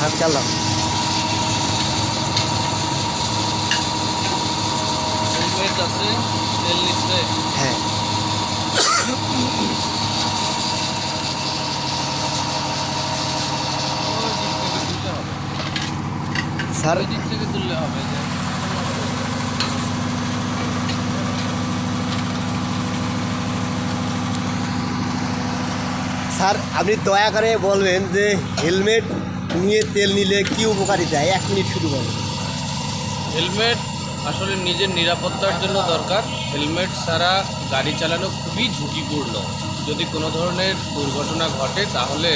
আজকে আল্লাহ হেলমেট আছে তেল নিচ্ছে হ্যাঁ ওই দিক থেকে তুলতে হবে স্যার ওই দিক থেকে তুললে হবে যে স্যার আপনি দয়া করে বলবেন যে হেলমেট নিয়ে তেল নিলে কি উপকারিতা? এক মিনিট শুধু বলুন হেলমেট আসলে নিজের নিরাপত্তার জন্য দরকার। হেলমেট ছাড়া গাড়ি চালানো খুবই ঝুঁকিপূর্ণ। যদি কোনো ধরনের দুর্ঘটনা ঘটে তাহলে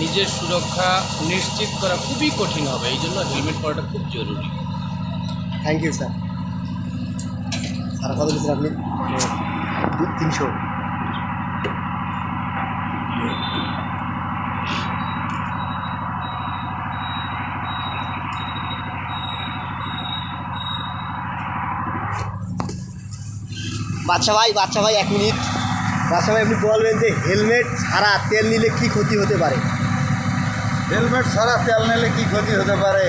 নিজের সুরক্ষা নিশ্চিত করা খুবই কঠিন হবে। এই জন্য হেলমেট পরাটা খুব জরুরি। থ্যাংক ইউ স্যার স্যার কত বলছেন আপনি? তিনশো। বাচ্চা ভাই বাচ্চা ভাই এক মিনিট। বাচ্চা ভাই আপনি বলবেন যে হেলমেট ছাড়া তেল নিলে কি ক্ষতি হতে পারে? হেলমেট ছাড়া তেল নিলে কি ক্ষতি হতে পারে?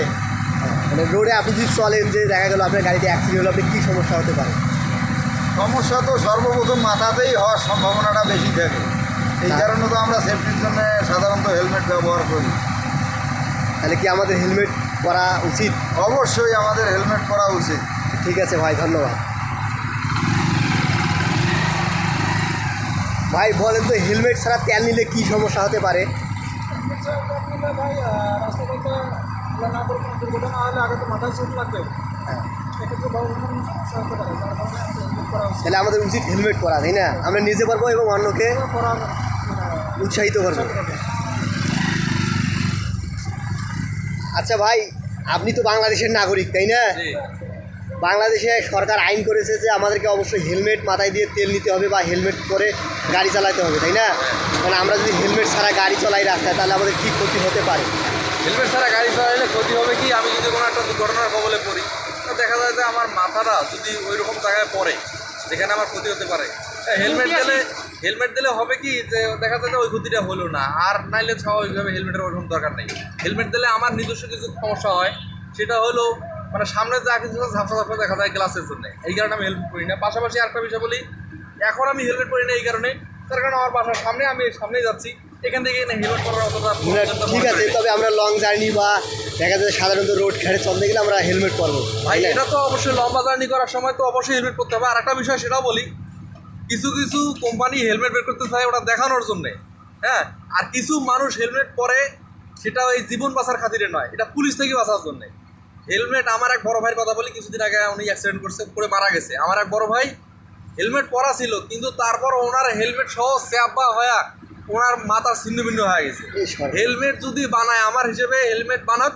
মানে রোডে আপনি যদি চলেন যে দেখা গেল আপনার গাড়িতে অ্যাক্সিডেন্ট হলো আপনি কী সমস্যা হতে পারে? সমস্যা তো সর্বপ্রথম মাথাতেই হওয়ার সম্ভাবনাটা বেশি থাকে। এই কারণে তো আমরা সেফটির জন্য সাধারণত হেলমেট ব্যবহার করি। তাহলে কি আমাদের হেলমেট পরা উচিত? অবশ্যই আমাদের হেলমেট পরা উচিত। ঠিক আছে ভাই ধন্যবাদ। ভাই, বলেন তো হেলমেট ছাড়া তেল নিলে কি সমস্যা হতে পারে? তাহলে আমাদের উচিত হেলমেট পরা, তাই না? আমরা নিজে পারব এবং অন্যকে উৎসাহিত করব। আচ্ছা ভাই, আপনি তো বাংলাদেশের নাগরিক, তাই না? বাংলাদেশে সরকার আইন করেছে যে আমাদেরকে অবশ্যই হেলমেট মাথায় দিয়ে তেল নিতে হবে বা হেলমেট পরে গাড়ি চালাতে হবে তাই না? মানে আমরা যদি হেলমেট ছাড়া গাড়ি চালাই রাস্তায় তাহলে আমাদের কী ক্ষতি হতে পারে? হেলমেট ছাড়া গাড়ি চালাইলে ক্ষতি হবে কি? আমি যদি কোনো একটা দুর্ঘটনার কবলে পড়ি তো দেখা যায় যে আমার মাথাটা যদি ওই রকম জায়গায় পড়ে যেখানে আমার ক্ষতি হতে পারে হেলমেট দিলে হেলমেট দিলে হবে কি যে দেখা যায় যে ওই ক্ষতিটা হলো না আর নাইলে স্বাভাবিকভাবে হেলমেটের ওরকম দরকার নেই। হেলমেট দিলে আমার নিজস্ব কিছু সমস্যা হয় সেটা হলো মানে সামনে যা কিছু ঝাপসা ঝাপসা দেখা যায় গ্লাসের জন্য। এই কারণে আমি হেলমেট পরি না। পাশাপাশি আরেকটা বিষয় বলি এখন আমি হেলমেট পরি না এই কারণে। তার কারণে আমার বাসার সামনে আমি সামনেই যাচ্ছি। এখান থেকে হেলমেট পরার অতটা ঠিক আছে তবে আমরা লং জার্নি বা দেখা যায় সাধারণত রোড ঘাটে চলতে গেলে আমরা হেলমেট পরবো। ভাই এটা তো অবশ্যই লম্বা জার্নি করার সময় তো অবশ্যই হেলমেট পরতে হবে। আর একটা বিষয় সেটাও বলি কিছু কিছু কোম্পানি হেলমেট বের করতে চায় ওটা দেখানোর জন্যে। হ্যাঁ আর কিছু মানুষ হেলমেট পরে সেটা ওই জীবন বাঁচার খাতিরে নয়। এটা পুলিশ থেকে বাঁচার জন্যে। হেলমেট আমার এক বড় ভাইয়ের কথা বলি কিছুদিন আগে উনি অ্যাক্সিডেন্ট করছে পরে মারা গেছে। আমার এক বড় ভাই হেলমেট পরা ছিল কিন্তু তারপর ওনার হেলমেট সহ স্যাপা হয়ে ওনার মাথা ছিন্ন ভিন্ন হয়ে গেছে। হেলমেট যদি বানায় আমার হিসেবে হেলমেট বানাক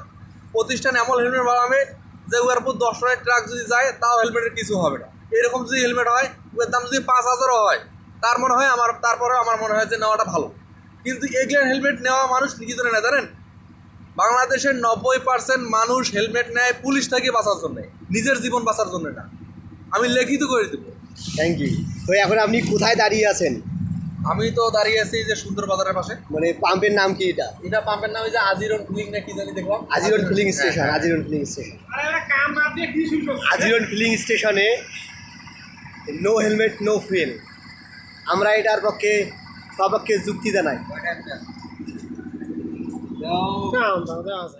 প্রতিষ্ঠান এমন হেলমেট বানাবে যে ওর উপর দশ টনের ট্রাক যদি যায় তাও হেলমেটের কিছু হবে না। এরকম যদি হেলমেট হয় ওর দাম যদি পাঁচ হাজারও হয় তার মনে হয় আমার তারপরে আমার মনে হয় যে নেওয়াটা ভালো। কিন্তু এগুলো হেলমেট নেওয়া মানুষ কি না জানেন? বাংলাদেশের নব্বই পার্সেন্ট মানুষ হেলমেট নেয় পুলিশ থেকে বাঁচার জন্য নিজের জীবন বাঁচার জন্য না। আমি লিখিত করে দেবো। থ্যাংক ইউ তো এখন আপনি কোথায় দাঁড়িয়ে আছেন? আমি তো দাঁড়িয়ে আছি যে সুন্দর বাজারের পাশে। মানে পাম্পের নাম কি এটা? এটা পাম্পের নাম যে আজিরন কুলিং না কি জানি দেখলাম? আজিরন ফিলিং হ্যাঁ, স্টেশন হ্যাঁ। আজিরন ফিলিং স্টেশন। আরে একটা কাম বাদ দিয়ে কি শুরু আজিরন ফিলিং স্টেশনে নো হেলমেট নো ফুয়েল আমরা এটার পক্ষে সপক্ষে যুক্তি জানাই। No. No, no, that was it.